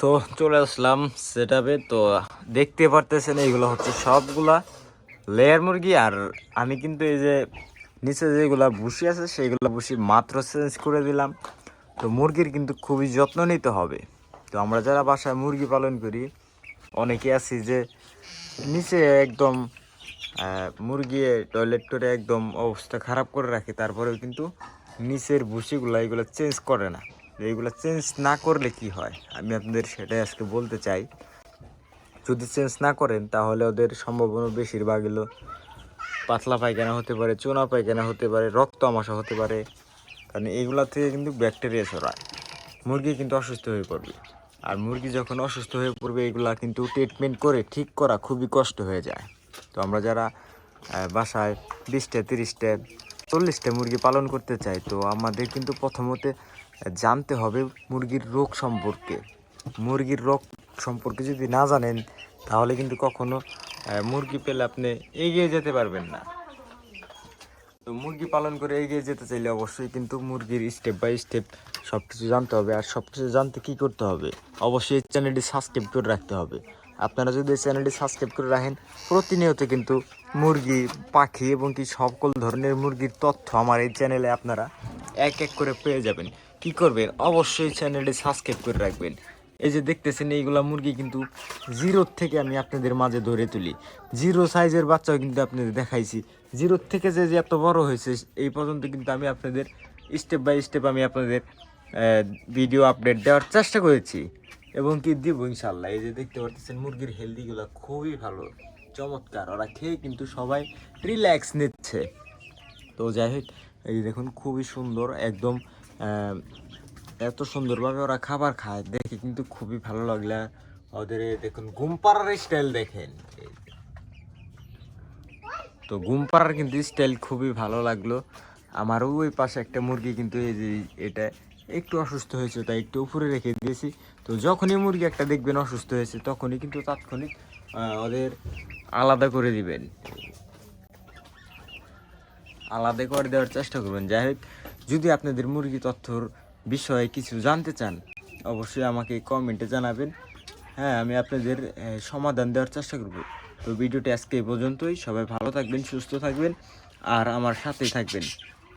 তো চলে আসলাম সেটাপে তো দেখতে পারতেছেন এইগুলো হচ্ছে সবগুলা লেয়ার মুরগি। আর আমি কিন্তু এই যে নিচে যেগুলা ভুসি আছে, সেইগুলো ভুসি মাত্র চেঞ্জ করে দিলাম। তো মুরগির কিন্তু খুবই যত্ন নিতে হবে। তো আমরা যারা বাসায় মুরগি পালন করি, অনেকে আছি যে নিচে একদম মুরগি টয়লেট করে একদম অবস্থা খারাপ করে রাখে, তারপরেও কিন্তু নিচের ভুসিগুলো এগুলো চেঞ্জ করে না। এইগুলো চেঞ্জ না করলে কি হয়? আমি আপনাদের সেটাই আজকে বলতে চাই। যদি চেঞ্জ না করেন, তাহলে ওদের সম্ভাবনা বেশিরভাগ হলো পাতলা পায়খানা হতে পারে, চোনা পায়খানা হতে পারে, রক্ত আমাশা হতে পারে। কারণ এইগুলা থেকে কিন্তু ব্যাকটেরিয়া ছড়ায়। মুরগি কিন্তু অসুস্থ হয়ে পড়বে। আর মুরগি যখন অসুস্থ হয়ে পড়বে, এগুলা কিন্তু ট্রিটমেন্ট করে, ঠিক করা খুবই কষ্ট হয়ে যায়। তো আমরা যারা বাসায় বিশটা, তিরিশটা, চল্লিশটা মুরগি পালন করতে চাই, তো আমাদের কিন্তু প্রথমত জানতে হবে মুরগির রোগ সম্পর্কে। মুরগির রোগ সম্পর্কে যদি না জানেন, তাহলে কিন্তু কখনো মুরগি পেলে আপনি এগিয়ে যেতে পারবেন না। তো মুরগি পালন করে এগিয়ে যেতে চাইলে অবশ্যই কিন্তু মুরগির স্টেপ বাই স্টেপ সব কিছু জানতে হবে। আর সব কিছু জানতে কী করতে হবে? অবশ্যই এই চ্যানেলটি সাবস্ক্রাইব করে রাখতে হবে। আপনারা যদি এই চ্যানেলটি সাবস্ক্রাইব করে রাখেন, প্রতিনিয়ত কিন্তু মুরগি, পাখি এবং কি সকল ধরনের মুরগির তথ্য আমার এই চ্যানেলে আপনারা এক এক করে পেয়ে যাবেন। কি করবেন? অবশ্যই চ্যানেলটি সাবস্ক্রাইব করে রাখবেন। এই যে দেখতেছেন, এইগুলা মুরগি কিন্তু জিরোর থেকে আমি আপনাদের মাঝে ধরে তুলি। জিরো সাইজের বাচ্চাও কিন্তু আপনাদের দেখাইছি। জিরোর থেকে যে যে এত বড় হয়েছে, এই পর্যন্ত কিন্তু আমি আপনাদের স্টেপ বাই স্টেপ আমি আপনাদের ভিডিও আপডেট দেওয়ার চেষ্টা করেছি। এবং কি দিব ইনশাল্লাহ এই যে দেখতে পাচ্ছেন মুরগির হেলদিগুলো খুবই ভালো, চমৎকার। ওরা খেয়ে কিন্তু সবাই রিল্যাক্স নিচ্ছে। তো যাই হোক, এই দেখুন, খুবই সুন্দর, একদম এত সুন্দরভাবে ওরা খাবার খায়, দেখে কিন্তু খুবই ভালো লাগলে। ওদের দেখুন, ঘুম পাড়ার স্টাইল দেখেন। তো ঘুম পাড়ার কিন্তু স্টাইল খুবই ভালো লাগল। আমারও ওই পাশে একটা মুরগি কিন্তু এই যে এটা একটু অসুস্থ হয়েছে, তাই একটু উপরে রেখে দিয়েছি। তো যখনই মুরগি একটা দেখবেন অসুস্থ হয়েছে, তখনই কিন্তু তাৎক্ষণিক ওদের আলাদা করে দিবেন। আলাদা করে দেওয়ার চেষ্টা করবেন। যাই হোক যদি আপনাদের মুরগি তথ্যর বিষয়ে কিছু জানতে চান, অবশ্যই আমাকে কমেন্টে জানাবেন। হ্যাঁ আমি আপনাদের সমাধান দেওয়ার চেষ্টা করব। তো ভিডিওটি আজকে এই পর্যন্তই। সবাই ভালো থাকবেন, সুস্থ থাকবেন, আর আমার সাথেই থাকবেন।